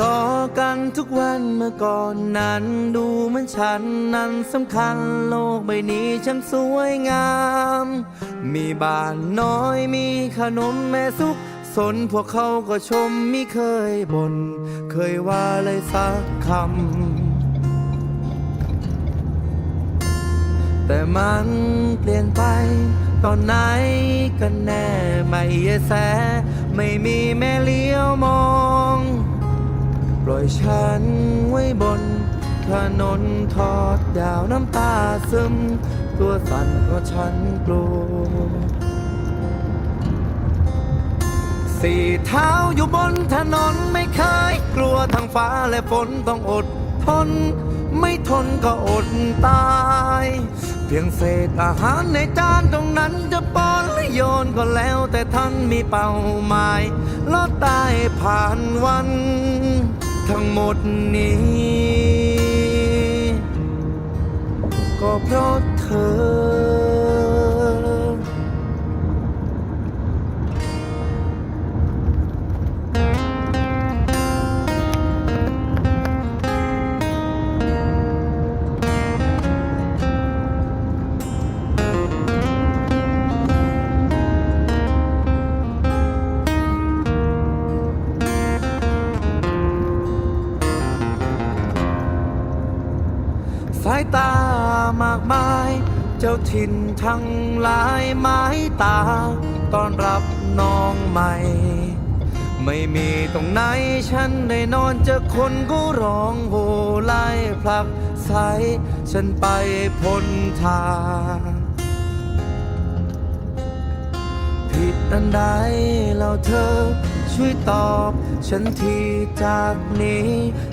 ลอกันทุกวันเมื่อก่อนนั้น ดูเหมือนฉันนั้นสำคัญโลกใบนี้ช่างสวยงาม มีบ้านน้อยมีขนมแม่สุขสนพวกเขาก็ชมมิเคยบน่นเคยว่าเลยสักคำ แต่มันเปลี่ยนไปตอนไหนกันแน่ไม่แส ไม่มีแม่เลี้ยวมอง ปล่อยฉันไว้บนถนนทอดดาวน้ำตาซึม ตัวสั่นเพราะฉันกลัว สี่เท้าอยู่บนถนนไม่เคยกลัวทั้งฟ้าและฝนต้องอดทน ไม่ทนก็อดตาย เพียงเศษอาหารในจานตรงนั้นจะป้อนหรือโยนก็แล้ว แต่ท่านมีเป้าหมายลอดตายผ่านวัน ทั้งหมดนี้ ก็เพราะเธอ สายตามากมาย เจ้าถิ่นทั้งหลายไม้ตาต้อนรับน้องใหม่ ไม่มีตรงไหนฉันได้นอนเจอคนก็ร้องโหไล่ผลักไสฉันไปพ้นทางผิดอันใดแล้วเธอช่วยตอบฉันทีจากนี้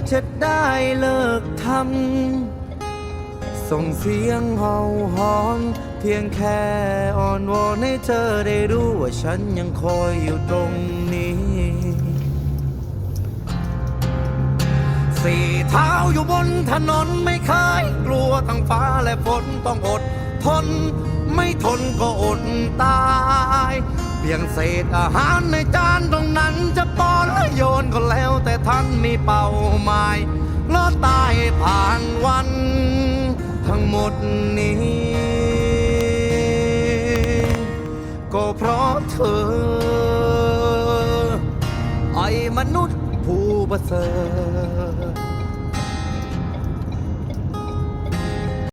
จะได้เลิกทำ ส่งเสียงเห่าหอน เพียงแค่อ่อนวอนให้เธอได้รู้ว่าฉันยังคอยอยู่ตรงนี้ สี่เท้าอยู่บนถนนไม่เคยกลัวทั้งฟ้าและฝนต้องอดทน ไม่ทนก็อดตายเพียงเศษอาหารในจานตรงนั้นจะป้อนหรือโยนก็แล้วแต่ท่านมีเป้าหมายลอดตายผ่านวัน ทั้งหมดนี้ ก็เพราะเธอ ไอ้มนุษย์ผู้ประเสริฐ